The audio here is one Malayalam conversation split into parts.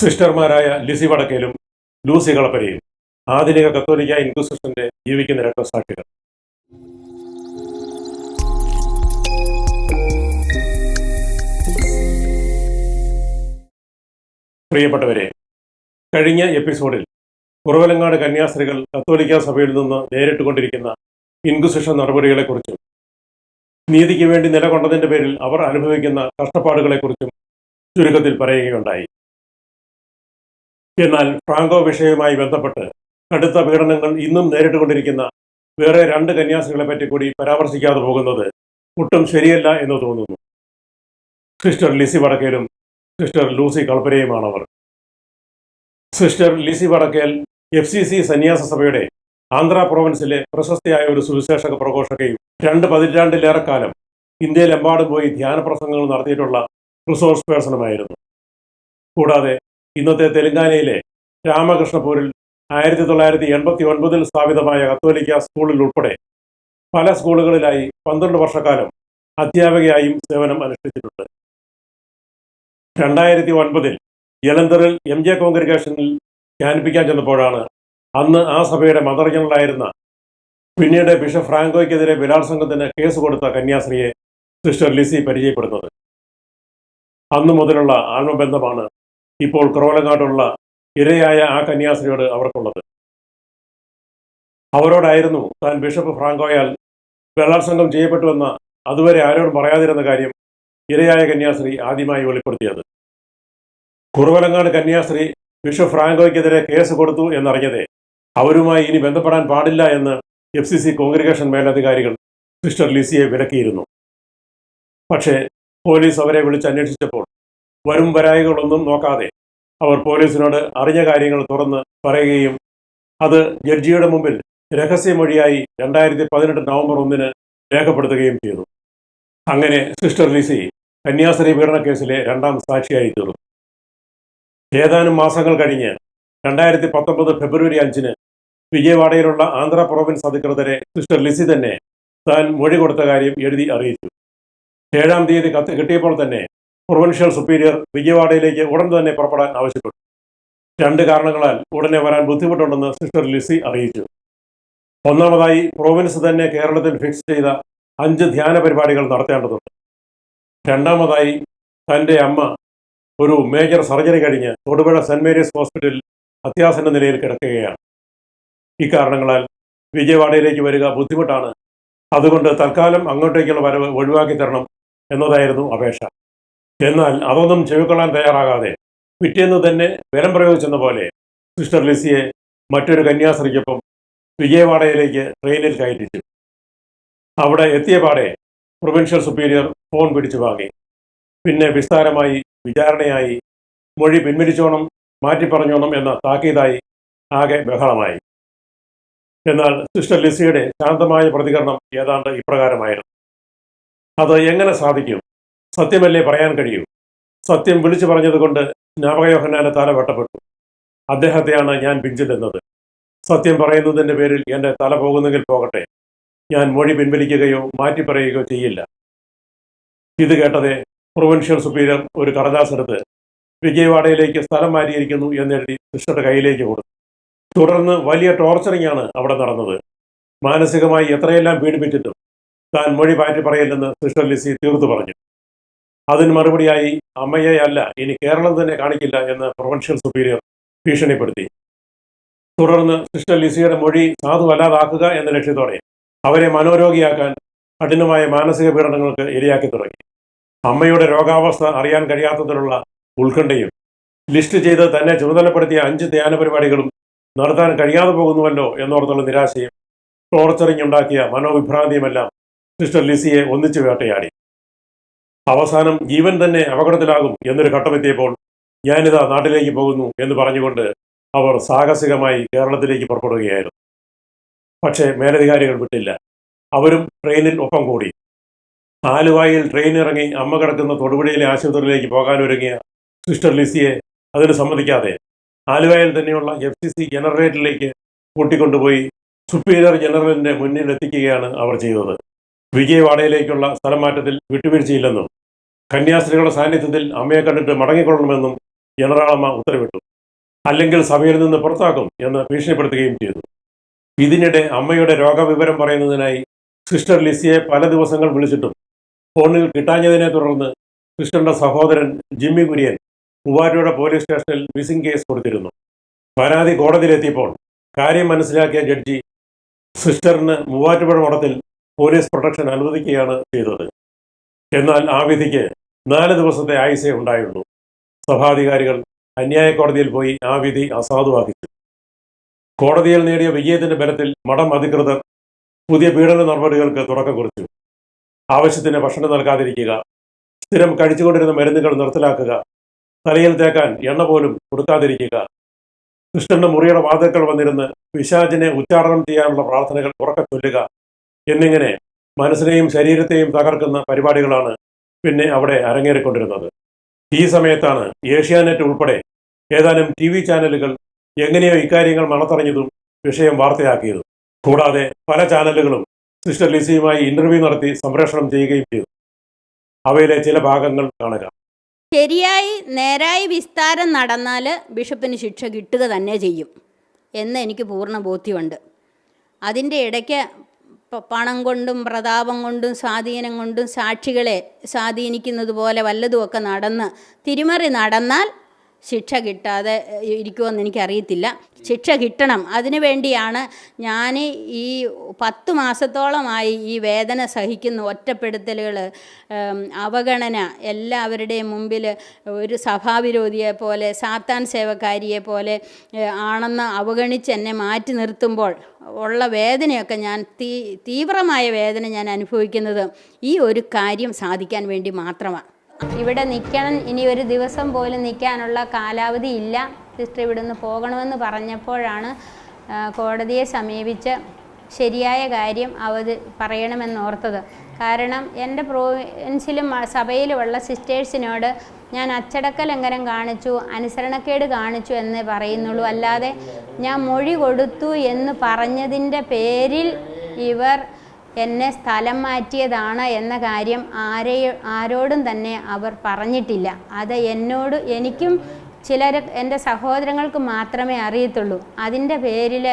സിസ്റ്റർമാരായ ലിസി വടക്കേലും ലൂസി കളപ്പരയും ആധുനിക കത്തോലിക്ക ഇൻക്വിസിഷന്റെ ജീവിക്കുന്ന രക്തസാക്ഷികൾ പ്രിയപ്പെട്ടവരെ കഴിഞ്ഞ എപ്പിസോഡിൽ കുറവലങ്ങാട് കന്യാസ്ത്രീകൾ കത്തോലിക്ക സഭയിൽ നിന്ന് നേരിട്ട് കൊണ്ടിരിക്കുന്ന ഇൻക്വിസിഷൻ നടപടികളെക്കുറിച്ചും നീതിക്ക് വേണ്ടി നിലകൊണ്ടതിന്റെ പേരിൽ അവർ അനുഭവിക്കുന്ന കഷ്ടപ്പാടുകളെക്കുറിച്ചും ചുരുക്കത്തിൽ പറയുകയുണ്ടായി. എന്നാൽ ഫ്രാങ്കോ വിഷയവുമായി ബന്ധപ്പെട്ട് കടുത്ത പീഡനങ്ങൾ ഇന്നും നേരിട്ടുകൊണ്ടിരിക്കുന്ന വേറെ രണ്ട് കന്യാസികളെ പറ്റി കൂടി പരാമർശിക്കാതെ പോകുന്നത് ഒട്ടും ശരിയല്ല എന്ന് തോന്നുന്നു. സിസ്റ്റർ ലിസി വടക്കേലും sister Lucy കളപ്പരയുമാണവർ sister Lissy Vadakkel F C C സന്യാസ സഭയുടെ ആന്ധ്ര പ്രൊവിൻസിലെ പ്രശസ്തിയായ ഒരു സുവിശേഷക പ്രഘോഷകയും രണ്ട് പതിറ്റാണ്ടിലേറെ കാലം ഇന്ത്യയിലെമ്പാടും പോയി ധ്യാന പ്രസംഗങ്ങൾ നടത്തിയിട്ടുള്ള റിസോഴ്സ് പേഴ്സണുമായിരുന്നു. കൂടാതെ ഇന്നത്തെ തെലങ്കാനയിലെ രാമകൃഷ്ണപൂരിൽ ആയിരത്തി തൊള്ളായിരത്തി എൺപത്തി ഒൻപതിൽ സ്ഥാപിതമായ കത്തോലിക്ക സ്കൂളിൽ ഉൾപ്പെടെ പല സ്കൂളുകളിലായി പന്ത്രണ്ട് വർഷക്കാലം അധ്യാപകയായും സേവനം അനുഷ്ഠിച്ചിട്ടുണ്ട്. രണ്ടായിരത്തി ഒൻപതിൽ ജലന്ധറിൽ എം ജെ കോൺഗ്രിഗേഷനിൽ ധ്യാനിപ്പിക്കാൻ ചെന്നപ്പോഴാണ് അന്ന് ആ സഭയുടെ മദർ ജനറലായിരുന്ന പിന്നീട് ബിഷപ്പ് ഫ്രാങ്കോയ്ക്കെതിരെ ബലാത്സംഗത്തിന് കേസ് കൊടുത്ത കന്യാസ്ത്രീയെ സിസ്റ്റർ ലിസി പരിചയപ്പെടുന്നത്. അന്നു മുതലുള്ള ആത്മബന്ധമാണ് ഇപ്പോൾ ക്രോലങ്ങാടുള്ള ഇരയായ ആ കന്യാസ്ത്രീയോട് അവർക്കുള്ളത്. അവരോടായിരുന്നു താൻ ബിഷപ്പ് ഫ്രാങ്കോയാൽ ബലാത്സംഗം ചെയ്യപ്പെട്ടുവെന്ന അതുവരെ ആരോടും പറയാതിരുന്ന കാര്യം ഇരയായ കന്യാസ്ത്രീ ആദ്യമായി വെളിപ്പെടുത്തിയത്. കുറവലങ്ങാട് കന്യാസ്ത്രീ ബിഷപ്പ് ഫ്രാങ്കോയ്ക്കെതിരെ കേസ് കൊടുത്തു എന്നറിഞ്ഞതേ അവരുമായി ഇനി ബന്ധപ്പെടാൻ പാടില്ല എന്ന് എഫ് സി സി കോൺഗ്രിഗേഷൻ മേലധികാരികൾ സിസ്റ്റർ ലിസിയെ വിലക്കിയിരുന്നു. പക്ഷേ പോലീസ് അവരെ വിളിച്ച് അന്വേഷിച്ചപ്പോൾ വരും വരായികളൊന്നും നോക്കാതെ അവർ പോലീസിനോട് അറിഞ്ഞ കാര്യങ്ങൾ തുറന്ന് പറയുകയും അത് ജഡ്ജിയുടെ മുമ്പിൽ രഹസ്യമൊഴിയായി രണ്ടായിരത്തി പതിനെട്ട് നവംബർ ഒന്നിന് രേഖപ്പെടുത്തുകയും ചെയ്തു. അങ്ങനെ സിസ്റ്റർ ലിസി കന്യാസ്ത്രീ പീഡന കേസിലെ രണ്ടാം സാക്ഷിയായി തീർന്നു. ഏതാനും മാസങ്ങൾ കഴിഞ്ഞ് രണ്ടായിരത്തി പത്തൊമ്പത് ഫെബ്രുവരി അഞ്ചിന് വിജയവാഡയിലുള്ള ആന്ധ്ര പ്രൊവിൻസ് അധികൃതരെ സിസ്റ്റർ ലിസി തന്നെ താൻ മൊഴി കൊടുത്ത കാര്യം എഴുതി അറിയിച്ചു. ഏഴാം തീയതി കത്ത് കിട്ടിയപ്പോൾ തന്നെ പ്രൊവിൻഷ്യൽ സുപ്പീരിയർ വിജയവാഡയിലേക്ക് ഉടൻ തന്നെ പുറപ്പെടാൻ ആവശ്യപ്പെട്ടു. രണ്ട് കാരണങ്ങളാൽ ഉടനെ വരാൻ ബുദ്ധിമുട്ടുണ്ടെന്ന് സിസ്റ്റർ ലിസി അറിയിച്ചു. ഒന്നാമതായി പ്രൊവിൻസ് തന്നെ കേരളത്തിൽ ഫിക്സ് ചെയ്ത അഞ്ച് ധ്യാന പരിപാടികൾ നടത്തേണ്ടതുണ്ട്. രണ്ടാമതായി തന്റെ അമ്മ ഒരു മേജർ സർജറി കഴിഞ്ഞ് തൊടുപുഴ സെന്റ് മേരീസ് ഹോസ്പിറ്റലിൽ അത്യാസന്ന നിലയിൽ കിടക്കുകയാണ്. ഇക്കാരണങ്ങളാൽ വിജയവാഡയിലേക്ക് വരിക ബുദ്ധിമുട്ടാണ്. അതുകൊണ്ട് തൽക്കാലം അങ്ങോട്ടേക്കുള്ള വരവ് ഒഴിവാക്കി തരണം എന്നതായിരുന്നു അപേക്ഷ. എന്നാൽ അതൊന്നും ചെവിക്കൊള്ളാൻ തയ്യാറാകാതെ പിറ്റേന്ന് തന്നെ ബലം പ്രയോഗിച്ചെന്ന പോലെ സിസ്റ്റർ ലിസിയെ മറ്റൊരു കന്യാസ്ത്രീക്കൊപ്പം വിജയവാഡയിലേക്ക് ട്രെയിനിൽ കയറ്റിച്ചു. അവിടെ എത്തിയ പാടെ പ്രൊവിൻഷ്യൽ സുപ്പീരിയർ ഫോൺ പിടിച്ചു വാങ്ങി. പിന്നെ വിസ്താരമായി വിചാരണയായി മൊഴി പിൻവലിച്ചോണം മാറ്റിപ്പറഞ്ഞോണം എന്ന താക്കീതായി ആകെ ബഹളമായി. എന്നാൽ സിസ്റ്റർ ലിസിയുടെ ശാന്തമായ പ്രതികരണം ഏതാണ്ട് ഇപ്രകാരമായിരുന്നു. അത് എങ്ങനെ സാധിക്കും? സത്യമല്ലേ പറയാൻ കഴിയൂ? സത്യം വിളിച്ചു പറഞ്ഞതുകൊണ്ട് ജ്ഞാപകയോഹനാനെ തല വെട്ടപ്പെട്ടു. അദ്ദേഹത്തെയാണ് ഞാൻ പിഞ്ചിലെന്നത്. സത്യം പറയുന്നതിന്റെ പേരിൽ എന്റെ തല പോകുന്നെങ്കിൽ പോകട്ടെ. ഞാൻ മൊഴി പിൻവലിക്കുകയോ മാറ്റി പറയുകയോ ചെയ്യില്ല. ഇത് കേട്ടതേ പ്രൊവിൻഷ്യൽ സുപ്പീരിയർ ഒരു കടലാസെടുത്ത് വിജയവാഡയിലേക്ക് സ്ഥലം മാറ്റിയിരിക്കുന്നു എന്നെഴുതി കൃഷ്ണയുടെ കയ്യിലേക്ക് കൊടുത്തു. തുടർന്ന് വലിയ ടോർച്ചറിംഗ് ആണ് അവിടെ നടന്നത്. മാനസികമായി എത്രയെല്ലാം പീഡിപ്പിച്ചിട്ടും താൻ മൊഴി മാറ്റി പറയില്ലെന്ന് സിസ്റ്റർ ലിസി തീർത്തു പറഞ്ഞു. അതിന് മറുപടിയായി അമ്മയെ അല്ല ഇനി കേരളം തന്നെ കാണിക്കില്ല എന്ന് പ്രൊവിൻഷ്യൽ സുപ്പീരിയർ ഭീഷണിപ്പെടുത്തി. തുടർന്ന് സിസ്റ്റർ ലിസിയുടെ മൊഴി സാധുവല്ലാതാക്കുക എന്ന ലക്ഷ്യത്തോടെ അവരെ മനോരോഗിയാക്കാൻ കഠിനമായ മാനസിക പീഡനങ്ങൾക്ക് ഇരയാക്കി തുടങ്ങി. അമ്മയുടെ രോഗാവസ്ഥ അറിയാൻ കഴിയാത്തതിലുള്ള ഉത്കണ്ഠയും ലിസ്റ്റ് ചെയ്ത് തന്നെ ചുമതലപ്പെടുത്തിയ അഞ്ച് ധ്യാന പരിപാടികളും നടത്താൻ കഴിയാതെ പോകുന്നുവല്ലോ എന്നോർത്തുള്ള നിരാശയും ടോർച്ചറിംഗ് ഉണ്ടാക്കിയ മനോവിഭ്രാന്തിയുമെല്ലാം സിസ്റ്റർ ലിസിയെ ഒന്നിച്ചു വേട്ടയാടി. അവസാനം ജീവൻ തന്നെ അപകടത്തിലാകും എന്നൊരു ഘട്ടമെത്തിയപ്പോൾ ഞാനിതാ നാട്ടിലേക്ക് പോകുന്നു എന്ന് പറഞ്ഞുകൊണ്ട് അവർ സാഹസികമായി കേരളത്തിലേക്ക് പുറപ്പെടുകയായിരുന്നു. പക്ഷേ മേലധികാരികൾ വിട്ടില്ല. അവരും ട്രെയിനിൽ ഒപ്പം കൂടി. ആലുവായിൽ ട്രെയിൻ ഇറങ്ങി അമ്മ കിടക്കുന്ന തൊടുപുഴയിലെ ആശുപത്രിയിലേക്ക് പോകാനൊരുങ്ങിയ സിസ്റ്റർ ലിസിയെ അതിന് സമ്മതിക്കാതെ ആലുവായിൽ തന്നെയുള്ള എഫ് സി സി ജനറേറ്ററിലേക്ക് കൂട്ടിക്കൊണ്ടുപോയി സുപ്പീരിയർ ജനറലിന്റെ മുന്നിൽ എത്തിക്കുകയാണ് അവർ ചെയ്തത്. വിജയവാഡയിലേക്കുള്ള സ്ഥലം മാറ്റത്തിൽ വിട്ടുവീഴ്ചയില്ലെന്നും കന്യാസ്ത്രീകളുടെ സാന്നിധ്യത്തിൽ അമ്മയെ കണ്ടിട്ട് മടങ്ങിക്കൊള്ളണമെന്നും ജനറാളമ്മ ഉത്തരവിട്ടു. അല്ലെങ്കിൽ സഭയിൽ നിന്ന് പുറത്താക്കും എന്ന് ഭീഷണിപ്പെടുത്തുകയും ചെയ്തു. ഇതിനിടെ അമ്മയുടെ രോഗവിവരം പറയുന്നതിനായി സിസ്റ്റർ ലിസിയെ പല ദിവസങ്ങൾ വിളിച്ചിട്ടും ഫോണിൽ കിട്ടാഞ്ഞതിനെ തുടർന്ന് സിസ്റ്ററിന്റെ സഹോദരൻ ജിമ്മി കുര്യൻ മൂവാറ്റുപുഴ പോലീസ് സ്റ്റേഷനിൽ മിസ്സിംഗ് കേസ് കൊടുത്തിരുന്നു. പരാതി കോടതിയിലെത്തിയപ്പോൾ കാര്യം മനസ്സിലാക്കിയ ജഡ്ജി സിസ്റ്ററിന് മൂവാറ്റുപുഴ മഠത്തിൽ പോലീസ് പ്രൊട്ടക്ഷൻ അനുവദിക്കുകയാണ് ചെയ്തത്. എന്നാൽ ആ വിധിക്ക് നാല് ദിവസത്തെ ആയുസേ ഉണ്ടായുള്ളൂ. സഭാധികാരികൾ അന്യായ കോടതിയിൽ പോയി ആ വിധി അസാധുവാക്കിച്ചു. കോടതിയിൽ നേടിയ വിജയത്തിന്റെ ബലത്തിൽ മഠം അധികൃതർ പുതിയ പീഡന നടപടികൾക്ക് തുടക്കം കുറിച്ചു. ആവശ്യത്തിന് ഭക്ഷണം നൽകാതിരിക്കുക സ്ഥിരം കഴിച്ചുകൊണ്ടിരുന്ന മരുന്നുകൾ നിർത്തലാക്കുക തലയിൽ തേക്കാൻ എണ്ണ പോലും കൊടുക്കാതിരിക്കുക കൃഷ്ണന്റെ മുറിയുടെ വാതിൽക്കൽ വന്നിരുന്ന് പിശാചിനെ ഉച്ചാരണം ചെയ്യാനുള്ള പ്രാർത്ഥനകൾ ഉറക്കെ ചൊല്ലുക എന്നിങ്ങനെ മനസ്സിനെയും ശരീരത്തെയും തകർക്കുന്ന പരിപാടികളാണ് പിന്നെ അവിടെ അരങ്ങേറിക്കൊണ്ടിരുന്നത്. ഈ സമയത്താണ് ഏഷ്യാനെറ്റ് ഉൾപ്പെടെ ഏതാനും ടി വി ചാനലുകൾ എങ്ങനെയോ ഇക്കാര്യങ്ങൾ മണത്തറിഞ്ഞതും വിഷയം വാർത്തയാക്കിയതും. കൂടാതെ പല ചാനലുകളും സിസ്റ്റർ ലിസിയുമായി ഇന്റർവ്യൂ നടത്തി സംപ്രേഷണം ചെയ്യുകയും ചെയ്തു. അവയിലെ ചില ഭാഗങ്ങൾ കാണുക. ശരിയായി നേരായി വിസ്താരം നടന്നാൽ ബിഷപ്പിന് ശിക്ഷ കിട്ടുക തന്നെ ചെയ്യും. എന്ന് എനിക്ക് പൂർണ ബോധ്യമുണ്ട്. അതിന്റെ ഇടയ്ക്ക് പ- പണം കൊണ്ടും പ്രതാപം കൊണ്ടും സ്വാധീനം കൊണ്ടും സാക്ഷികളെ സ്വാധീനിക്കുന്നത് പോലെ വല്ലതുമൊക്കെ നടന്ന് തിരിമറി നടന്നാൽ ശിക്ഷ കിട്ടാതെ ഇരിക്കുമെന്ന് എനിക്കറിയത്തില്ല. ശിക്ഷ കിട്ടണം. അതിനു വേണ്ടിയാണ് ഞാൻ ഈ പത്ത് മാസത്തോളമായി ഈ വേദന സഹിക്കുന്ന ഒറ്റപ്പെടുത്തലുകൾ അവഗണന എല്ലാവരുടെയും മുമ്പിൽ ഒരു സഭാവിരോധിയെ പോലെ സാത്താൻ സേവക്കാരിയെ പോലെ ആണെന്ന് അവഗണിച്ച് എന്നെ മാറ്റി നിർത്തുമ്പോൾ ഉള്ള വേദനയൊക്കെ ഞാൻ തീ തീവ്രമായ വേദന ഞാൻ അനുഭവിക്കുന്നത് ഈ ഒരു കാര്യം സാധിക്കാൻ വേണ്ടി മാത്രമാണ്. ഇവിടെ നിൽക്കണം. ഇനി ഒരു ദിവസം പോലും നിൽക്കാനുള്ള കാലാവധി ഇല്ല. സിസ്റ്റർ ഇവിടുന്ന് പോകണമെന്ന് പറഞ്ഞപ്പോഴാണ് കോടതിയെ സമീപിച്ച് ശരിയായ കാര്യം അവർ പറയണമെന്നോർത്തത് കാരണം എന്റെ പ്രൊവിൻസിലും സഭയിലുമുള്ള സിസ്റ്റേഴ്സിനോട് ഞാൻ അച്ചടക്ക ലംഘനം കാണിച്ചു അനുസരണക്കേട് കാണിച്ചു എന്ന് പറയുന്നുള്ളൂ. അല്ലാതെ ഞാൻ മൊഴി കൊടുത്തു എന്ന് പറഞ്ഞതിന്റെ പേരിൽ ഇവർ എന്നെ സ്ഥലം മാറ്റിയതാണ് എന്ന കാര്യം ആരെ ആരോടും തന്നെ അവർ പറഞ്ഞിട്ടില്ല. അത് എന്നോട് എനിക്കും ചിലർ എന്റെ സഹോദരങ്ങൾക്ക് മാത്രമേ അറിയത്തുള്ളൂ. അതിന്റെ പേരിൽ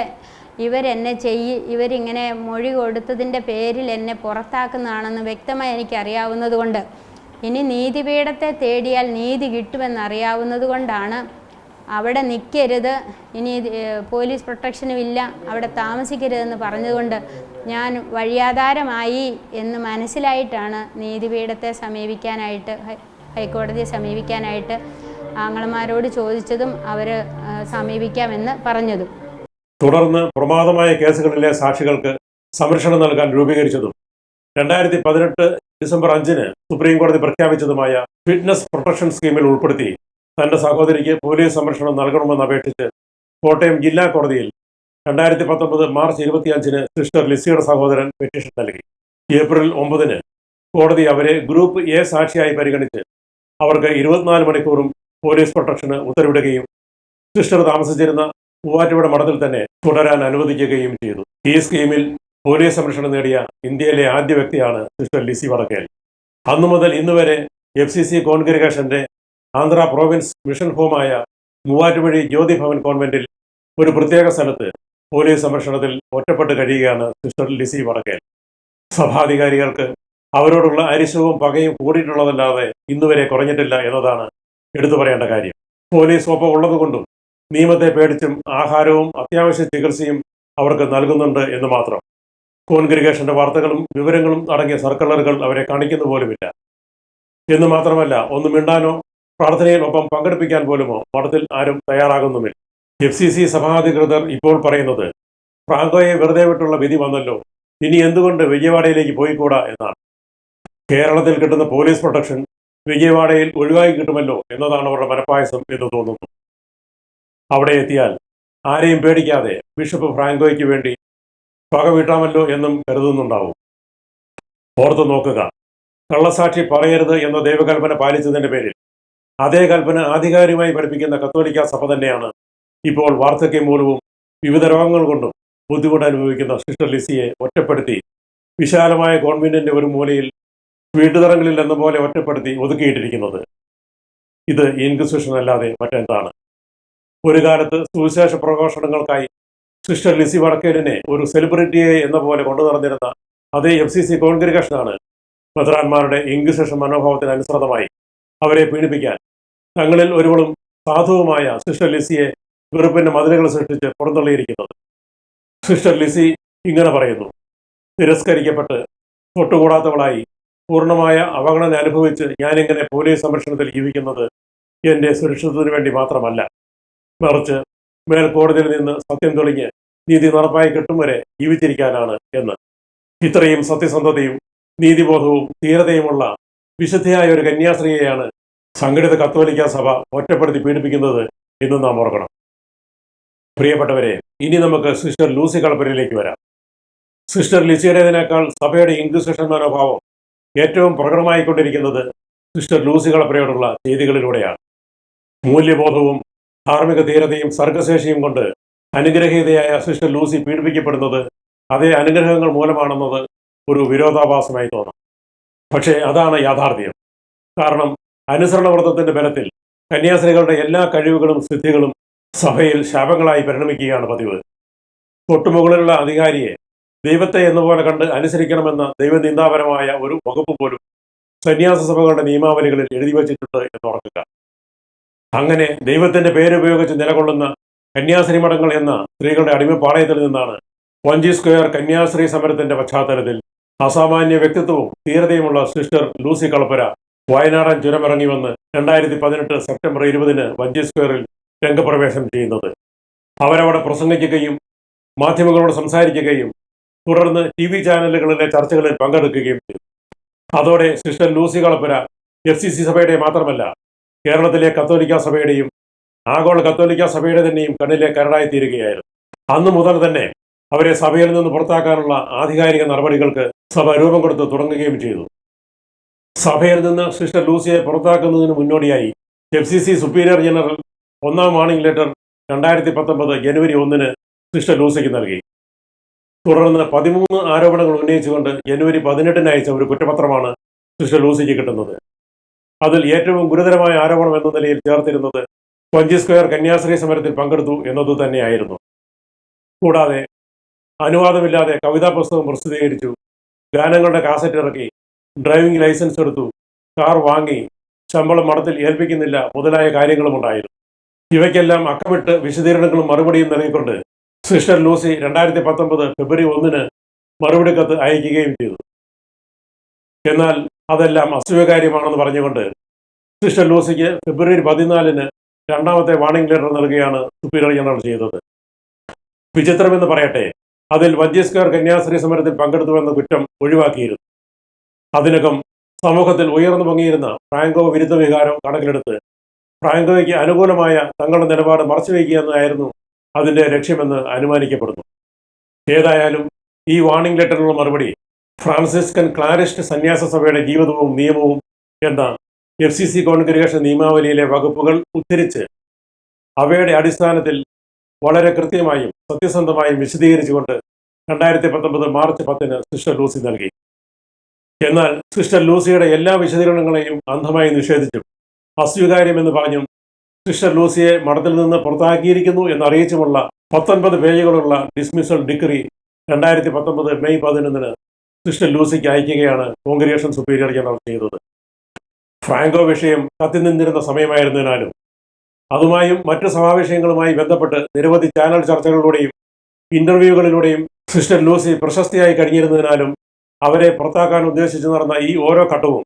ഇവരെന്നെ ചെയ്യ് ഇവരിങ്ങനെ മൊഴി കൊടുത്തതിന്റെ പേരിൽ എന്നെ പുറത്താക്കുന്നതാണെന്ന് വ്യക്തമായി എനിക്കറിയാവുന്നതുകൊണ്ട്. ഇനി നീതിപീഠത്തെ തേടിയാൽ നീതി കിട്ടുമെന്നറിയാവുന്നത് കൊണ്ടാണ് അവിടെ നിൽക്കരുത് ഇനി പോലീസ് പ്രൊട്ടക്ഷനും ഇല്ല അവിടെ താമസിക്കരുതെന്ന് പറഞ്ഞതുകൊണ്ട് ഞാൻ വഴിയാധാരമായി എന്ന് മനസ്സിലായിട്ടാണ് നീതിപീഠത്തെ സമീപിക്കാനായിട്ട് ഹൈക്കോടതിയെ സമീപിക്കാനായിട്ട് ആങ്ങളമാരോട് ചോദിച്ചതും അവർ സമീപിക്കാമെന്ന് പറഞ്ഞതും. തുടർന്ന് പ്രമാദമായ കേസുകളിലെ സാക്ഷികൾക്ക് സംരക്ഷണം നൽകാൻ രൂപീകരിച്ചതും രണ്ടായിരത്തി പതിനെട്ട് ഡിസംബർ അഞ്ചിന് സുപ്രീം കോടതി പ്രഖ്യാപിച്ചതുമായ ഫിറ്റ്നസ് പ്രൊട്ടക്ഷൻ സ്കീമിൽ ഉൾപ്പെടുത്തി തന്റെ സഹോദരിക്ക് പോലീസ് സംരക്ഷണം നൽകണമെന്ന് അപേക്ഷിച്ച് കോട്ടയം ജില്ലാ കോടതിയിൽ രണ്ടായിരത്തി പത്തൊമ്പത് മാർച്ച് ഇരുപത്തിയഞ്ചിന് സിസ്റ്റർ ലിസിയുടെ സഹോദരൻ പെറ്റീഷൻ നൽകി. ഏപ്രിൽ ഒമ്പതിന് കോടതി അവരെ ഗ്രൂപ്പ് എ സാക്ഷിയായി പരിഗണിച്ച് അവർക്ക് ഇരുപത്തിനാല് മണിക്കൂറും പോലീസ് പ്രൊട്ടക്ഷന് ഉത്തരവിടുകയും സിസ്റ്റർ താമസിച്ചിരുന്ന മൂവാറ്റുപുഴ മഠത്തിൽ തന്നെ തുടരാൻ അനുവദിക്കുകയും ചെയ്തു. ഈ സ്കീമിൽ പോലീസ് സംരക്ഷണം നേടിയ ഇന്ത്യയിലെ ആദ്യ വ്യക്തിയാണ് സിസ്റ്റർ ലിസി വടക്കേൽ. അന്നു മുതൽ ഇന്നുവരെ എഫ് സി സി കോൺഗ്രിഗേഷന്റെ ആന്ധ്ര പ്രോവിൻസ് മിഷൻ ഹോമായ മൂവാറ്റുപുഴി ജ്യോതി ഭവൻ കോൺവെന്റിൽ ഒരു പ്രത്യേക സ്ഥലത്ത് പോലീസ് സംരക്ഷണത്തിൽ ഒറ്റപ്പെട്ട് കഴിയുകയാണ് സിസ്റ്റർ ലിസി വടക്കേൽ. സഭാധികാരികൾക്ക് അവരോടുള്ള അരിശവും പകയും കൂടിയിട്ടുള്ളതല്ലാതെ ഇന്നുവരെ കുറഞ്ഞിട്ടില്ല എന്നതാണ് എടുത്തു പറയേണ്ട കാര്യം. പോലീസ് ഒപ്പം ഉള്ളതുകൊണ്ടും നിയമത്തെ പേടിച്ചും ആഹാരവും അത്യാവശ്യ ചികിത്സയും അവർക്ക് നൽകുന്നുണ്ട് എന്ന് മാത്രം. കോൺഗ്രിഗേഷന്റെ വാർത്തകളും വിവരങ്ങളും അടങ്ങിയ സർക്കുലറുകൾ അവരെ കാണിക്കുന്നു പോലുമില്ല. എന്ന് മാത്രമല്ല ഒന്ന് മിണ്ടാനോ പ്രാർത്ഥനയിൽ ഒപ്പം പങ്കെടുപ്പിക്കാൻ പോലുമോ? മഠത്തിൽ ആരും തയ്യാറാകുന്നുമില്ല. എഫ് സി സി സഭാധികൃതർ ഇപ്പോൾ പറയുന്നത് ഫ്രാങ്കോയെ വെറുതെ വിട്ടുള്ള വിധി വന്നല്ലോ. ഇനി എന്തുകൊണ്ട് വിജയവാഡയിലേക്ക് പോയിക്കൂടാ? എന്നാണ്. കേരളത്തിൽ കിട്ടുന്ന പോലീസ് പ്രൊട്ടക്ഷൻ വിജയവാഡയിൽ ഒഴിവായി കിട്ടുമല്ലോ എന്നതാണ് അവരുടെ മനപ്പായസം എന്ന് തോന്നുന്നു. അവിടെ എത്തിയാൽ ആരെയും പേടിക്കാതെ ബിഷപ്പ് ഫ്രാങ്കോയ്ക്ക് വേണ്ടി പക വീട്ടാമല്ലോ എന്നും കരുതുന്നുണ്ടാവും. ഓർത്തു നോക്കുക കള്ളസാക്ഷി പറയരുത് എന്ന ദൈവകൽപ്പന പാലിച്ചതിന്റെ പേരിൽ അതേ കൽപ്പന ആധികാരികമായി പഠിപ്പിക്കുന്ന കത്തോലിക്ക സഭ തന്നെയാണ്. ഇപ്പോൾ വാർദ്ധക്യം മൂലവും വിവിധ രോഗങ്ങൾ കൊണ്ടും ബുദ്ധിമുട്ട് അനുഭവിക്കുന്ന സിസ്റ്റർ ലിസിയെ ഒറ്റപ്പെടുത്തി വിശാലമായ കോൺവെന്റിന്റെ ഒരു മൂലയിൽ വീട്ടുതറങ്ങളിൽ എന്ന പോലെ ഒറ്റപ്പെടുത്തി ഒതുക്കിയിട്ടിരിക്കുന്നത്. ഇത് ഇൻക്വിസിഷൻ അല്ലാതെ മറ്റെന്താണ്? ഒരു കാലത്ത് സുവിശേഷ പ്രഘോഷണങ്ങൾക്കായി സിസ്റ്റർ ലിസി വടക്കേലിനെ ഒരു സെലിബ്രിറ്റിയെ എന്ന പോലെ കൊണ്ടു നടന്നിരുന്ന അതേ എഫ് സി സി കോൺഗ്രിഗേഷനാണ് മെത്രാന്മാരുടെ ഇൻക്വിസിഷൻ മനോഭാവത്തിന് അനുസൃതമായി അവരെ പീഡിപ്പിക്കാൻ. തങ്ങളിൽ ഒരുവളും സാധുവുമായ സിസ്റ്റർ ലിസിയെ വെറുപ്പിന്റെ മതിലുകൾ സൃഷ്ടിച്ച് പുറന്തള്ളിയിരിക്കുന്നത്. സിസ്റ്റർ ലിസി ഇങ്ങനെ പറയുന്നു തിരസ്കരിക്കപ്പെട്ട് തൊട്ടുകൂടാത്തവളായി പൂർണമായ അവഗണന അനുഭവിച്ച് ഞാനിങ്ങനെ പോലീസ് സംരക്ഷണത്തിൽ ജീവിക്കുന്നത് എന്റെ സുരക്ഷിതത്തിന് വേണ്ടി മാത്രമല്ല. മറിച്ച് മേൽക്കോടതിയിൽ നിന്ന് സത്യം തെളിഞ്ഞ് നീതി നടപ്പായി കിട്ടും വരെ ജീവിച്ചിരിക്കാനാണ് എന്ന്. ഇത്രയും സത്യസന്ധതയും നീതിബോധവും ധീരതയുമുള്ള വിശുദ്ധയായ ഒരു കന്യാസ്ത്രീയെയാണ് സംഘടിത കത്തോലിക്ക സഭ ഒറ്റപ്പെടുത്തി പീഡിപ്പിക്കുന്നത് എന്ന് നാം ഓർക്കണം. പ്രിയപ്പെട്ടവരെ ഇനി നമുക്ക് സിസ്റ്റർ ലൂസി കളപ്പരയിലേക്ക് വരാം. സിസ്റ്റർ ലിസിയുടേതിനേക്കാൾ സഭയുടെ ഇൻക്വിസിഷൻ മനോഭാവം ഏറ്റവും പ്രകടമായിക്കൊണ്ടിരിക്കുന്നത് സിസ്റ്റർ ലൂസി കളപ്പരയോടുള്ള ചെയ്തികളിലൂടെയാണ്. മൂല്യബോധവും ധാർമ്മിക ധീരതയും സർഗശേഷിയും കൊണ്ട് അനുഗ്രഹീതയായ സിസ്റ്റർ ലൂസി പീഡിപ്പിക്കപ്പെടുന്നത് അതേ അനുഗ്രഹങ്ങൾ മൂലമാണെന്നത് ഒരു വിരോധാഭാസമായി തോന്നാം. പക്ഷേ അതാണ് യാഥാർത്ഥ്യം. കാരണം അനുസരണവ്രതത്തിന്റെ ബലത്തിൽ കന്യാസ്ത്രീകളുടെ എല്ലാ കഴിവുകളും സിദ്ധികളും സഭയിൽ ശാപങ്ങളായി പരിണമിക്കുകയാണ് പതിവ്. തൊട്ടുമുകളിലുള്ള അധികാരിയെ ദൈവത്തെ എന്നപോലെ കണ്ട് അനുസരിക്കണമെന്ന ദൈവനിന്ദാപരമായ ഒരു വകുപ്പ് പോലും സന്യാസ സഭകളുടെ നിയമാവലികളിൽ എഴുതി വച്ചിട്ടുണ്ട് എന്ന് ഓർക്കുക അങ്ങനെ ദൈവത്തിന്റെ പേരുപയോഗിച്ച് നിലകൊള്ളുന്ന കന്യാസ്ത്രീ മഠങ്ങൾ എന്ന സ്ത്രീകളുടെ അടിമപ്പാളയത്തിൽ നിന്നാണ് വഞ്ചി സ്ക്വയർ കന്യാസ്ത്രീ സമരത്തിന്റെ പശ്ചാത്തലത്തിൽ അസാമാന്യ വ്യക്തിത്വവും ധീരതയുമുള്ള സിസ്റ്റർ ലൂസി കളപ്പര വയനാടൻ ചുരമിറങ്ങി വന്ന് രണ്ടായിരത്തി പതിനെട്ട് സെപ്റ്റംബർ ഇരുപതിന് വഞ്ചി സ്ക്വയറിൽ രംഗപ്രവേശം ചെയ്യുന്നത്. അവരവിടെ പ്രസംഗിക്കുകയും മാധ്യമങ്ങളോട് സംസാരിക്കുകയും തുടർന്ന് ടി വി ചാനലുകളിലെ ചർച്ചകളിൽ പങ്കെടുക്കുകയും ചെയ്തു. അതോടെ sister Lucy Kalappura F C C സഭയുടെ മാത്രമല്ല കേരളത്തിലെ കത്തോലിക്ക സഭയുടെയും ആഗോള കത്തോലിക്ക സഭയുടെ തന്നെയും കണ്ണിലെ കരടായി തീരുകയായിരുന്നു. അന്നു മുതൽ തന്നെ അവരെ സഭയിൽ നിന്ന് പുറത്താക്കാനുള്ള ആധികാരിക നടപടികൾക്ക് സഭ രൂപം കൊടുത്ത് തുടങ്ങുകയും ചെയ്തു. സഭയിൽ നിന്ന് സിസ്റ്റർ ലൂസിയെ പുറത്താക്കുന്നതിന് മുന്നോടിയായി F C C superior general ഒന്നാം വാണിംഗ് ലെറ്റർ രണ്ടായിരത്തി പത്തൊമ്പത് ജനുവരി ഒന്നിന് സിസ്റ്റർ ലൂസിക്ക് നൽകി. തുടർന്ന് പതിമൂന്ന് ആരോപണങ്ങൾ ഉന്നയിച്ചുകൊണ്ട് ജനുവരി പതിനെട്ടിന് അയച്ച ഒരു കുറ്റപത്രമാണ് സിസ്റ്റർ ലൂസിക്ക് കിട്ടുന്നത്. അതിൽ ഏറ്റവും ഗുരുതരമായ ആരോപണം എന്ന നിലയിൽ ചേർത്തിരുന്നത് വഞ്ചി സ്ക്വയർ കന്യാസ്ത്രീ സമരത്തിൽ പങ്കെടുത്തു എന്നത് തന്നെയായിരുന്നു. കൂടാതെ അനുവാദമില്ലാതെ കവിതാ പുസ്തകം പ്രസിദ്ധീകരിച്ചു ഗാനങ്ങളുടെ കാസറ്റ് ഇറക്കി ഡ്രൈവിംഗ് ലൈസൻസ് എടുത്തു കാർ വാങ്ങി ശമ്പളം മഠത്തിൽ ഏൽപ്പിക്കുന്നില്ല മുതലായ കാര്യങ്ങളും ഉണ്ടായിരുന്നു. ഇവയ്ക്കെല്ലാം അക്കമിട്ട് വിശദീകരണങ്ങളും മറുപടിയും നൽകിക്കൊണ്ട് സിസ്റ്റർ ലൂസി രണ്ടായിരത്തി പത്തൊമ്പത് ഫെബ്രുവരി ഒന്നിന് മറുപടി കത്ത് അയക്കുകയും ചെയ്തു. എന്നാൽ അതെല്ലാം അസ്വീകാര്യമാണെന്ന് പറഞ്ഞുകൊണ്ട് സിസ്റ്റർ ലൂസിക്ക് ഫെബ്രുവരി പതിനാലിന് രണ്ടാമത്തെ വാണിംഗ് ലെറ്റർ നൽകുകയാണ് സുപ്പീരിയർ ജനറൽ ചെയ്തത്. വിചിത്രമെന്ന് പറയട്ടെ അതിൽ വധ്യസ്കാർ കന്യാസ്ത്രീ സമരത്തിൽ പങ്കെടുത്തുവെന്ന കുറ്റം ഒഴിവാക്കിയിരുന്നു. അതിനകം സമൂഹത്തിൽ ഉയർന്നു പൊങ്ങിയിരുന്ന ഫ്രാങ്കോ വിരുദ്ധ വികാരം കണക്കിലെടുത്ത് ഫ്രാങ്കോയ്ക്ക് അനുകൂലമായ തങ്ങളുടെ നിലപാട് മറച്ചുവെക്കുക എന്നതായിരുന്നു അതിന്റെ ലക്ഷ്യമെന്ന് അനുമാനിക്കപ്പെടുന്നു. ഏതായാലും ഈ വാർണിംഗ് ലെറ്ററിനുള്ള മറുപടി ഫ്രാൻസിസ്കൻ ക്ലാരിസ്റ്റ് സന്യാസ സഭയുടെ ജീവിതവും നിയമവും എന്ന എഫ് സി സി കോൺഗ്രിഗേഷൻ നിയമാവലിയിലെ വകുപ്പുകൾ ഉദ്ധരിച്ച് അവയുടെ അടിസ്ഥാനത്തിൽ വളരെ കൃത്യമായും സത്യസന്ധമായും വിശദീകരിച്ചുകൊണ്ട് രണ്ടായിരത്തി പത്തൊമ്പത് മാർച്ച് പത്തിന് സിസ്റ്റർ ലൂസി നൽകി. എന്നാൽ സിസ്റ്റർ ലൂസിയുടെ എല്ലാ വിശദീകരണങ്ങളെയും അന്ധമായി നിഷേധിച്ചും അസ്വീകാര്യമെന്ന് പറഞ്ഞും സിസ്റ്റർ ലൂസിയെ മഠത്തിൽ നിന്ന് പുറത്താക്കിയിരിക്കുന്നു എന്നറിയിച്ചുമുള്ള പത്തൊൻപത് പേജുകളുള്ള ഡിസ്മിസൽ ഡിഗ്രി രണ്ടായിരത്തി പത്തൊമ്പത് മെയ് പതിനൊന്നിന് സിസ്റ്റർ ലൂസിക്ക് അയക്കുകയാണ് കോൺഗ്രിഗേഷൻ സുപ്പീരിയർ ജനറൽ ചെയ്തത്. ഫ്രാങ്കോ വിഷയം കത്തിനിന്നിരുന്ന സമയമായിരുന്നതിനാലും അതുമായും മറ്റു സമാവേശങ്ങളുമായി ബന്ധപ്പെട്ട് നിരവധി ചാനൽ ചർച്ചകളിലൂടെയും ഇന്റർവ്യൂകളിലൂടെയും സിസ്റ്റർ ലൂസി പ്രശസ്തിയായി കഴിഞ്ഞിരുന്നതിനാലും അവരെ പുറത്താക്കാൻ ഉദ്ദേശിച്ചു നടന്ന ഈ ഓരോ ഘട്ടവും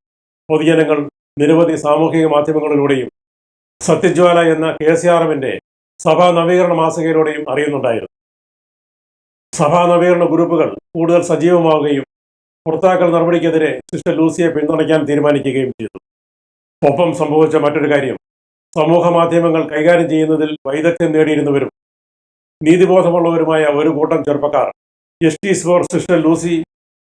പൊതുജനങ്ങൾ നിരവധി സാമൂഹിക മാധ്യമങ്ങളിലൂടെയും സത്യജ്വാല എന്ന കെ സി ആർ എമ്മിന്റെ സഭാ നവീകരണ മാസികയിലൂടെയും അറിയുന്നുണ്ടായിരുന്നു. സഭാ നവീകരണ ഗ്രൂപ്പുകൾ കൂടുതൽ സജീവമാവുകയും പുറത്താക്കൽ നടപടിക്കെതിരെ സിസ്റ്റർ ലൂസിയെ പിന്തുണയ്ക്കാൻ തീരുമാനിക്കുകയും ചെയ്തു. ഒപ്പം സംഭവിച്ച മറ്റൊരു കാര്യം സമൂഹ മാധ്യമങ്ങൾ കൈകാര്യം ചെയ്യുന്നതിൽ വൈദഗ്ധ്യം നേടിയിരുന്നവരും നീതിബോധമുള്ളവരുമായ ഒരു കൂട്ടം ചെറുപ്പക്കാർ ജസ്റ്റിസ് ഫോർ സിസ്റ്റർ ലൂസി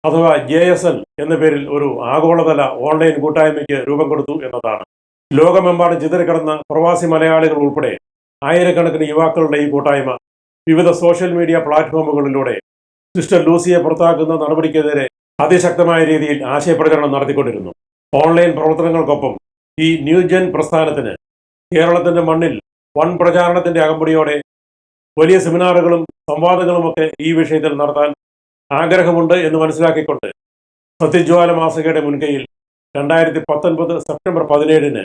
അഥവാ ജെ എസ് എൽ എന്ന പേരിൽ ഒരു ആഗോളതല ഓൺലൈൻ കൂട്ടായ്മയ്ക്ക് രൂപം കൊടുത്തു എന്നതാണ്. ലോകമെമ്പാടും ചിതറിക്കിടന്ന പ്രവാസി മലയാളികൾ ഉൾപ്പെടെ ആയിരക്കണക്കിന് യുവാക്കളുടെ ഈ കൂട്ടായ്മ വിവിധ സോഷ്യൽ മീഡിയ പ്ലാറ്റ്ഫോമുകളിലൂടെ സിസ്റ്റർ ലൂസിയെ പുറത്താക്കുന്ന നടപടിക്കെതിരെ അതിശക്തമായ രീതിയിൽ ആശയപ്രചരണം നടത്തിക്കൊണ്ടിരുന്നു. ഓൺലൈൻ പ്രവർത്തനങ്ങൾക്കൊപ്പം ഈ ന്യൂജൻ പ്രസ്ഥാനത്തിന് കേരളത്തിന്റെ മണ്ണിൽ വൻ പ്രചാരണത്തിന്റെ അകമ്പടിയോടെ വലിയ സെമിനാറുകളും സംവാദങ്ങളും ഒക്കെ ഈ വിഷയത്തിൽ നടത്താൻ ആഗ്രഹമുണ്ട് എന്ന് മനസ്സിലാക്കിക്കൊണ്ട് സത്യജ്വാല മാസികയുടെ മുൻകൈയിൽ രണ്ടായിരത്തി പത്തൊൻപത് സെപ്റ്റംബർ പതിനേഴിന്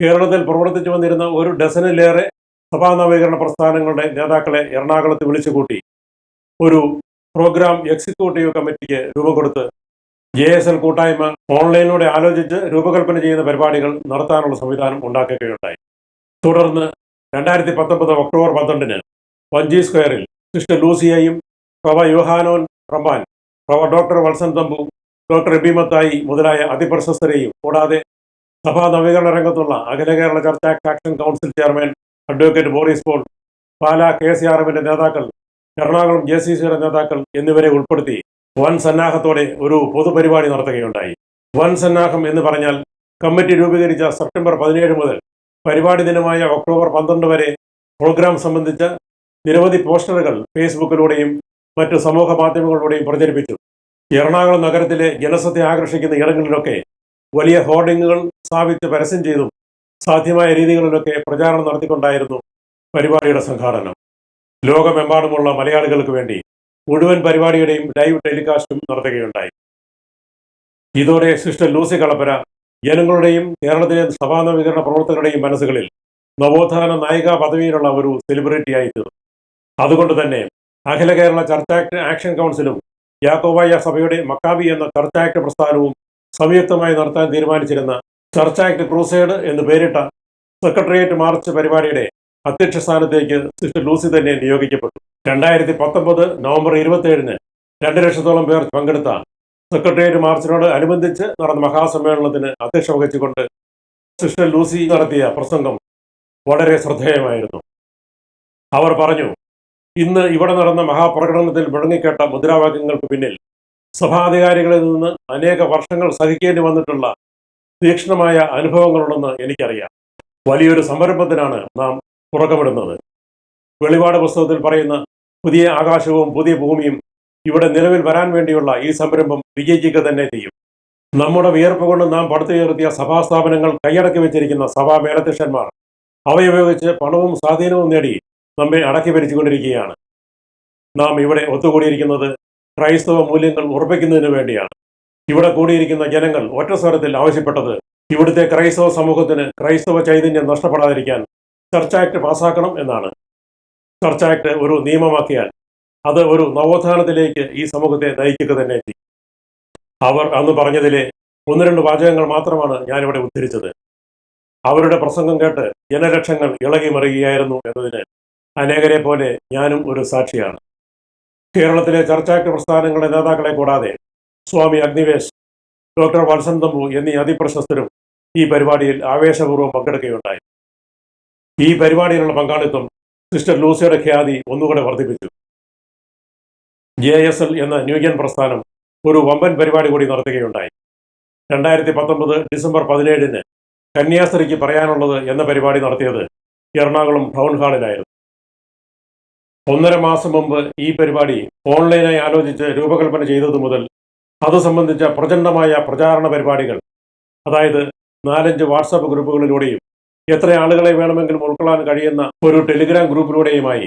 കേരളത്തിൽ പ്രവർത്തിച്ചു വന്നിരുന്ന ഒരു ഡസനിലേറെ സഭാ നവീകരണ പ്രസ്ഥാനങ്ങളുടെ നേതാക്കളെ എറണാകുളത്ത് വിളിച്ചുകൂട്ടി ഒരു പ്രോഗ്രാം എക്സിക്യൂട്ടീവ് കമ്മിറ്റിക്ക് രൂപം കൊടുത്ത് ജെ എസ് എൽ കൂട്ടായ്മ ഓൺലൈനിലൂടെ ആലോചിച്ച് രൂപകൽപ്പന ചെയ്യുന്ന പരിപാടികൾ നടത്താനുള്ള സംവിധാനം ഉണ്ടാക്കുകയുണ്ടായി. തുടർന്ന് രണ്ടായിരത്തി പത്തൊമ്പത് ഒക്ടോബർ പന്ത്രണ്ടിന് വഞ്ചി സ്ക്വയറിൽ സിസ്റ്റർ ലൂസിയയും പ്രവ യുഹാനോൻ റമ്പാൻ പ്രവ ഡോക്ടർ വത്സൻ തമ്പു ഡോക്ടർ എബിമത്തായി മുതലായ അതിപ്രശസ്തരെയും കൂടാതെ സഭാ നവീകരണ രംഗത്തുള്ള Akhila Kerala church action council chairman advocate Boris Paul Pala K C R എമ്മിന്റെ നേതാക്കൾ എറണാകുളം ജെ സി സിയുടെ നേതാക്കൾ എന്നിവരെ ഉൾപ്പെടുത്തി വൻ സന്നാഹത്തോടെ ഒരു പൊതുപരിപാടി നടത്തുകയുണ്ടായി. വൻ സന്നാഹം എന്ന് പറഞ്ഞാൽ കമ്മിറ്റി രൂപീകരിച്ച സെപ്റ്റംബർ പതിനേഴ് മുതൽ പരിപാടി ദിനമായ ഒക്ടോബർ പന്ത്രണ്ട് വരെ പ്രോഗ്രാം സംബന്ധിച്ച നിരവധി പോസ്റ്ററുകൾ ഫേസ്ബുക്കിലൂടെയും മറ്റ് സമൂഹ മാധ്യമങ്ങളിലൂടെയും പ്രചരിപ്പിച്ചു. എറണാകുളം നഗരത്തിലെ ജനസത്തെ ആകർഷിക്കുന്ന ഇടങ്ങളിലൊക്കെ വലിയ ഹോർഡിങ്ങുകൾ സ്ഥാപിച്ച് പരസ്യം ചെയ്തും സാധ്യമായ രീതികളിലൊക്കെ പ്രചാരണം നടത്തിക്കൊണ്ടായിരുന്നു പരിപാടിയുടെ സംഘാടനം. ലോകമെമ്പാടുമുള്ള മലയാളികൾക്ക് വേണ്ടി മുഴുവൻ പരിപാടിയുടെയും ലൈവ് ടെലികാസ്റ്റും നടത്തുകയുണ്ടായി. ഇതോടെ സിസ്റ്റർ ലൂസി കളപ്പര ജനങ്ങളുടെയും കേരളത്തിലെ സഭാ നവീകരണ പ്രവർത്തകരുടെയും മനസ്സുകളിൽ നവോത്ഥാന നായിക പദവിയിലുള്ള ഒരു സെലിബ്രിറ്റിയായി തീർന്നു. അതുകൊണ്ട് തന്നെ അഖില കേരള ചർച്ച ആക്ട് ആക്ഷൻ കൗൺസിലും യാക്കോബായ സഭയുടെ മക്കാബി എന്ന ചർച്ച ആക്ട് പ്രസ്ഥാനവും സംയുക്തമായി നടത്താൻ തീരുമാനിച്ചിരുന്ന ചർച്ച ആക്ട് ക്രൂസൈഡ് എന്ന് പേരിട്ട സെക്രട്ടേറിയറ്റ് മാർച്ച് പരിപാടിയുടെ അധ്യക്ഷ സ്ഥാനത്തേക്ക് സിസ്റ്റർ ലൂസി തന്നെ നിയോഗിക്കപ്പെട്ടു. രണ്ടായിരത്തി പത്തൊമ്പത് നവംബർ ഇരുപത്തിയേഴിന് രണ്ട് ലക്ഷത്തോളം പേർ പങ്കെടുത്ത സെക്രട്ടേറിയറ്റ് മാർച്ചിനോട് അനുബന്ധിച്ച് നടന്ന മഹാസമ്മേളനത്തിന് അധ്യക്ഷ വഹിച്ചുകൊണ്ട് സിസ്റ്റർ ലൂസി നടത്തിയ പ്രസംഗം വളരെ ശ്രദ്ധേയമായിരുന്നു. അവർ പറഞ്ഞു ഇന്ന് ഇവിടെ നടന്ന മഹാപ്രകടനത്തിൽ മുഴങ്ങിക്കേട്ട മുദ്രാവാക്യങ്ങൾക്ക് പിന്നിൽ സഭാധികാരികളിൽ നിന്ന് അനേക വർഷങ്ങൾ സഹിക്കേണ്ടി വന്നിട്ടുള്ള തീക്ഷ്ണമായ അനുഭവങ്ങളുണ്ടെന്ന് എനിക്കറിയാം. വലിയൊരു സംരംഭത്തിനാണ് നാം തുറക്കമിടുന്നത് വെളിപാട് പുസ്തകത്തിൽ പറയുന്ന പുതിയ ആകാശവും പുതിയ ഭൂമിയും ഇവിടെ നിലവിൽ വരാൻ വേണ്ടിയുള്ള ഈ സംരംഭം വിജയിക്കുക തന്നെ ചെയ്യും. നമ്മുടെ വിയർപ്പ് കൊണ്ട് നാം പടുത്തുയർത്തിയ സഭാസ്ഥാപനങ്ങൾ കൈയടക്കി വെച്ചിരിക്കുന്ന സഭാ മേലധ്യക്ഷന്മാർ അവയുപയോഗിച്ച് പണവും സ്വാധീനവും നേടി നമ്മെ അടക്കി ഭരിച്ചുകൊണ്ടിരിക്കുകയാണ്. നാം ഇവിടെ ഒത്തുകൂടിയിരിക്കുന്നത് ക്രൈസ്തവ മൂല്യങ്ങൾ ഉറപ്പിക്കുന്നതിന് വേണ്ടിയാണ്. ഇവിടെ കൂടിയിരിക്കുന്ന ജനങ്ങൾ ഒറ്റ സ്വരത്തിൽ ആവശ്യപ്പെട്ടത് ഇവിടുത്തെ ക്രൈസ്തവ സമൂഹത്തിന് ക്രൈസ്തവ ചൈതന്യം നഷ്ടപ്പെടാതിരിക്കാൻ ചർച്ച് ആക്ട് പാസാക്കണം എന്നാണ്. ചർച്ച് ആക്ട് ഒരു നിയമമാക്കിയാൽ അത് ഒരു നവോത്ഥാനത്തിലേക്ക് ഈ സമൂഹത്തെ നയിക്കുക തന്നെ ചെയ്യും. അവർ അന്ന് പറഞ്ഞതിലെ ഒന്ന് രണ്ട് വാചകങ്ങൾ മാത്രമാണ് ഞാനിവിടെ ഉദ്ധരിച്ചത്. അവരുടെ പ്രസംഗം കേട്ട് ജനലക്ഷങ്ങൾ ഇളകി മറിയുകയായിരുന്നു എന്നതിന് അനേകരെ പോലെ ഞാനും ഒരു സാക്ഷിയാണ്. കേരളത്തിലെ ചർച്ചാക്ട് പ്രസ്ഥാനങ്ങളുടെ നേതാക്കളെ കൂടാതെ സ്വാമി അഗ്നിവേശ് ഡോക്ടർ വത്സൻ തമ്പു എന്നീ അതിപ്രശസ്തരും ഈ പരിപാടിയിൽ ആവേശപൂർവം പങ്കെടുക്കുകയുണ്ടായി. ഈ പരിപാടിയിലുള്ള പങ്കാളിത്തം സിസ്റ്റർ ലൂസിയുടെ ഖ്യാതി ഒന്നുകൂടെ വർദ്ധിപ്പിച്ചു. ജെ എസ് എൽ എന്ന ന്യൂജൻ പ്രസ്ഥാനം ഒരു വമ്പൻ പരിപാടി കൂടി നടത്തുകയുണ്ടായി. രണ്ടായിരത്തി പത്തൊമ്പത് ഡിസംബർ പതിനേഴിന് കന്യാസ്ത്രീക്ക് പറയാനുള്ളത് എന്ന പരിപാടി നടത്തിയത് എറണാകുളം ടൗൺ ഹാളിലായിരുന്നു. ഒന്നര മാസം മുമ്പ് ഈ പരിപാടി ഓൺലൈനായി ആലോചിച്ച് രൂപകൽപ്പന ചെയ്തതു മുതൽ അത് സംബന്ധിച്ച പ്രചണ്ഡമായ പ്രചാരണ പരിപാടികൾ അതായത് നാലഞ്ച് വാട്സാപ്പ് ഗ്രൂപ്പുകളിലൂടെയും എത്ര ആളുകളെ വേണമെങ്കിലും ഉൾക്കൊള്ളാൻ കഴിയുന്ന ഒരു ടെലിഗ്രാം ഗ്രൂപ്പിലൂടെയുമായി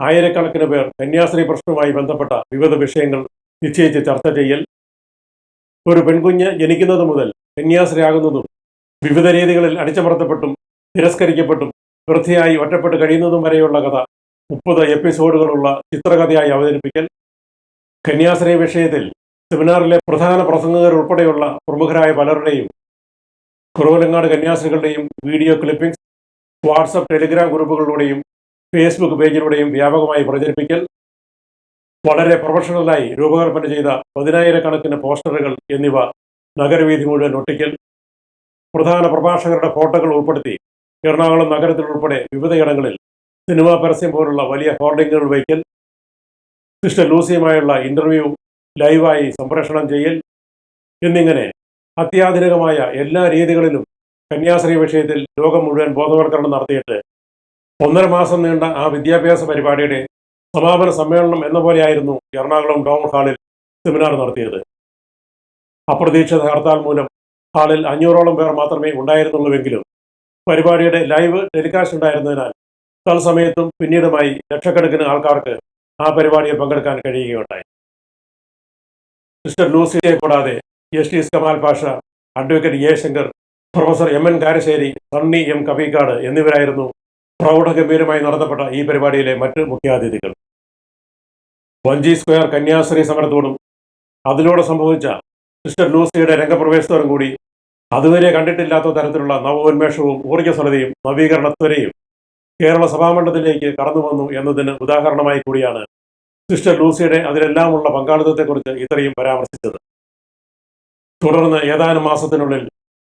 ആയിരക്കണക്കിന് പേർ കന്യാസ്ത്രീ പ്രശ്നവുമായി ബന്ധപ്പെട്ട വിവിധ വിഷയങ്ങൾ നിശ്ചയിച്ച് ചർച്ച ചെയ്യൽ. ഒരു പെൺകുഞ്ഞ് ജനിക്കുന്നത് മുതൽ കന്യാസ്ത്രീയാകുന്നതും വിവിധ രീതികളിൽ അടിച്ചമർത്തപ്പെട്ടും തിരസ്കരിക്കപ്പെട്ടും വൃത്തിയായി ഒറ്റപ്പെട്ട് കഴിയുന്നതും വരെയുള്ള കഥ മുപ്പത് എപ്പിസോഡുകളുള്ള ചിത്രകഥയായി അവതരിപ്പിക്കൽ. കന്യാസ്ത്രീ വിഷയത്തിൽ സെമിനാറിലെ പ്രധാന പ്രസംഗകർ ഉൾപ്പെടെയുള്ള പ്രമുഖരായ പലരുടെയും കുറവലങ്ങാട് കന്യാസ്ത്രീകളുടെയും വീഡിയോ ക്ലിപ്പിംഗ്സ് വാട്സപ്പ് ടെലിഗ്രാം ഗ്രൂപ്പുകളിലൂടെയും ഫേസ്ബുക്ക് പേജിലൂടെയും വ്യാപകമായി പ്രചരിപ്പിക്കൽ. വളരെ പ്രൊഫഷണലായി രൂപകൽപ്പന ചെയ്ത പതിനായിരക്കണക്കിന് പോസ്റ്ററുകൾ എന്നിവ നഗരവീഥി മുഴുവൻ ഒട്ടിക്കൽ. പ്രധാന പ്രഭാഷകരുടെ ഫോട്ടോകൾ ഉൾപ്പെടുത്തി എറണാകുളം നഗരത്തിൽ ഉൾപ്പെടെ വിവിധയിടങ്ങളിൽ സിനിമാ പരസ്യം പോലുള്ള വലിയ ഹോർഡിങ്ങുകൾ വയ്ക്കൽ. സിസ്റ്റർ ലൂസിയുമായുള്ള ഇന്റർവ്യൂ ലൈവായി സംപ്രേഷണം ചെയ്യൽ എന്നിങ്ങനെ അത്യാധുനികമായ എല്ലാ രീതികളിലും കന്യാസ്ത്രീ വിഷയത്തിൽ ലോകം മുഴുവൻ ബോധവൽക്കരണം നടത്തിയിട്ട് ഒന്നര മാസം നീണ്ട ആ വിദ്യാഭ്യാസ പരിപാടിയുടെ സമാപന സമ്മേളനം എന്ന പോലെയായിരുന്നു എറണാകുളം ടൗൺ ഹാളിൽ സെമിനാർ നടത്തിയത്. അപ്രതീക്ഷിത ഹർത്താൽ മൂലം ഹാളിൽ അഞ്ഞൂറോളം പേർ മാത്രമേ ഉണ്ടായിരുന്നുള്ളൂവെങ്കിലും പരിപാടിയുടെ ലൈവ് ടെലികാസ്റ്റ് ഉണ്ടായിരുന്നതിനാൽ തത്സമയത്തും പിന്നീടുമായി ലക്ഷക്കണക്കിന് ആൾക്കാർക്ക് ആ പരിപാടിയിൽ പങ്കെടുക്കാൻ കഴിയുകയുണ്ടായി. സിസ്റ്റർ ലൂസിയെ കൂടാതെ justice Kamal Pasha advocate Jayashankar professor M N Karassery Sunny M Kavikkad എന്നിവരായിരുന്നു പ്രൗഢഗംഭീരമായി നടത്തപ്പെട്ട ഈ പരിപാടിയിലെ മറ്റ് മുഖ്യാതിഥികൾ. വഞ്ചി സ്ക്വയർ കന്യാസ്ത്രീ സമരത്തോടും അതിലൂടെ സംഭവിച്ച സിസ്റ്റർ ലൂസിയുടെ രംഗപ്രവേശത്തോടും കൂടി അതുവരെ കണ്ടിട്ടില്ലാത്ത തരത്തിലുള്ള നവോന്മേഷവും ഊർജസ്വലതയും നവീകരണത്വരയും കേരള സഭാമണ്ഡലത്തിലേക്ക് കടന്നു വന്നു എന്നതിന് ഉദാഹരണമായി കൂടിയാണ് സിസ്റ്റർ ലൂസിയുടെ അതിലെല്ലാമുള്ള പങ്കാളിത്തത്തെക്കുറിച്ച് ഇത്രയും പരാമർശിച്ചത്. തുടർന്ന് ഏതാനും മാസത്തിനുള്ളിൽ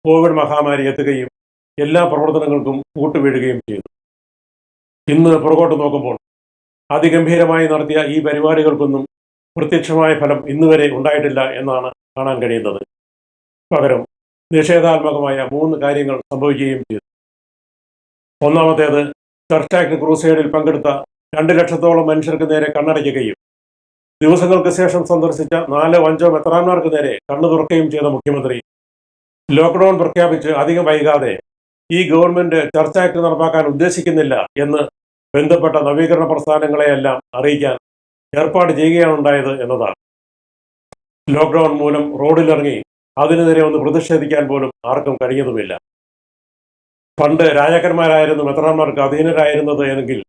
കോവിഡ് മഹാമാരി എത്തുകയും എല്ലാ പ്രവർത്തനങ്ങൾക്കും കൂട്ടുവീഴുകയും ചെയ്തു. ഇന്ന് പുറകോട്ട് നോക്കുമ്പോൾ അതിഗംഭീരമായി നടത്തിയ ഈ പരിപാടികൾക്കൊന്നും പ്രത്യക്ഷമായ ഫലം ഇന്നുവരെ ഉണ്ടായിട്ടില്ല എന്നാണ് കാണാൻ കഴിയുന്നത്. പകരം നിഷേധാത്മകമായ മൂന്ന് കാര്യങ്ങൾ സംഭവിക്കുകയും ചെയ്തു. ഒന്നാമത്തേത് ചർച്ച് ആക്ട് ക്രൂസൈഡിൽ പങ്കെടുത്ത രണ്ട് ലക്ഷത്തോളം മനുഷ്യർക്ക് നേരെ കണ്ണടയ്ക്കുകയും ദിവസങ്ങൾക്ക് ശേഷം സന്ദർശിച്ച നാലോ അഞ്ചോ മെത്രാന്മാർക്ക് നേരെ കണ്ണു തുറക്കുകയും ചെയ്ത മുഖ്യമന്ത്രി. ലോക്ക്ഡൌൺ പ്രഖ്യാപിച്ച് അധികം വൈകാതെ ഈ ഗവൺമെന്റ് ചർച്ച ആക്ട് നടപ്പാക്കാൻ ഉദ്ദേശിക്കുന്നില്ല എന്ന് ബന്ധപ്പെട്ട നവീകരണ പ്രസ്ഥാനങ്ങളെയെല്ലാം അറിയിക്കാൻ ഏർപ്പാട് ചെയ്യുകയാണ് ഉണ്ടായത് എന്നതാണ്. ലോക്ക്ഡൌൺ മൂലം റോഡിലിറങ്ങി അതിനെതിരെ ഒന്ന് പ്രതിഷേധിക്കാൻ പോലും ആർക്കും കഴിഞ്ഞതുമില്ല. പണ്ട് രാജാക്കന്മാരായിരുന്നു മെത്രാന്മാർക്ക് അധീനരായിരുന്നത് എങ്കിൽ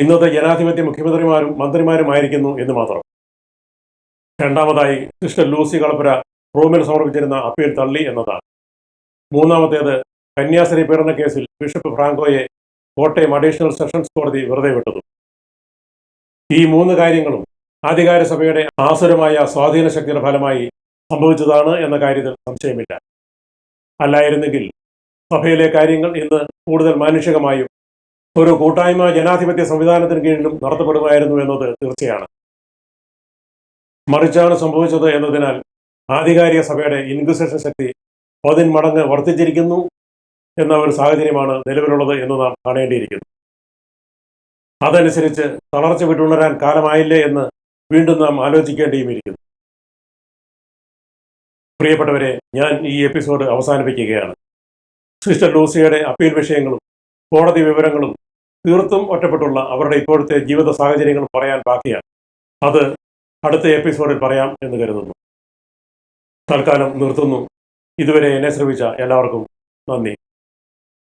ഇന്നത്തെ ജനാധിപത്യ മുഖ്യമന്ത്രിമാരും മന്ത്രിമാരും ആയിരിക്കുന്നു എന്ന് മാത്രം. രണ്ടാമതായി സിസ്റ്റർ ലൂസി കളപ്പുര റോമിൽ സമർപ്പിച്ചിരുന്ന അപ്പീൽ തള്ളി എന്നതാണ്. മൂന്നാമത്തേത് കന്യാസ്ത്രീ പീഡന കേസിൽ ബിഷപ്പ് ഫ്രാങ്കോയെ കോട്ടയം അഡീഷണൽ സെഷൻസ് കോടതി വെറുതെ വിട്ടതും. ഈ മൂന്ന് കാര്യങ്ങളും ആധികാര സഭയുടെ ആസുരമായ സ്വാധീന ശക്തിയുടെ ഫലമായി സംഭവിച്ചതാണ് എന്ന കാര്യത്തിൽ സംശയമില്ല. അല്ലായിരുന്നെങ്കിൽ സഭയിലെ കാര്യങ്ങൾ ഇന്ന് കൂടുതൽ മാനുഷികമായും ഒരു കൂട്ടായ്മ ജനാധിപത്യ സംവിധാനത്തിന് കീഴിലും നടത്തപ്പെടുമായിരുന്നു എന്നത് തീർച്ചയാണ്. മറിച്ചാണ് സംഭവിച്ചത് എന്നതിനാൽ ആധികാരിക സഭയുടെ ഇൻക്വിസിഷൻ ശക്തി പതിന്മടങ്ങ് വർദ്ധിച്ചിരിക്കുന്നു എന്ന ഒരു സാഹചര്യമാണ് നിലവിലുള്ളത് എന്ന് നാം കാണേണ്ടിയിരിക്കുന്നു. അതനുസരിച്ച് തളർച്ച വിട്ടുണരാൻ കാലമായില്ലേ എന്ന് വീണ്ടും നാം ആലോചിക്കേണ്ടിയുമിരിക്കുന്നു. പ്രിയപ്പെട്ടവരെ ഞാൻ ഈ എപ്പിസോഡ് അവസാനിപ്പിക്കുകയാണ്. സിസ്റ്റർ ലൂസിയുടെ അപ്പീൽ വിഷയങ്ങളും കോടതി വിവരങ്ങളും തീർത്തും ഒറ്റപ്പെട്ടുള്ള അവരുടെ ഇപ്പോഴത്തെ ജീവിത സാഹചര്യങ്ങളും പറയാൻ ബാക്കിയാണ്. അത് അടുത്ത എപ്പിസോഡിൽ പറയാം എന്ന് കരുതുന്നു. തൽക്കാലം നിർത്തുന്നു. ഇതുവരെ എന്നെ ശ്രമിച്ച എല്ലാവർക്കും നന്ദി.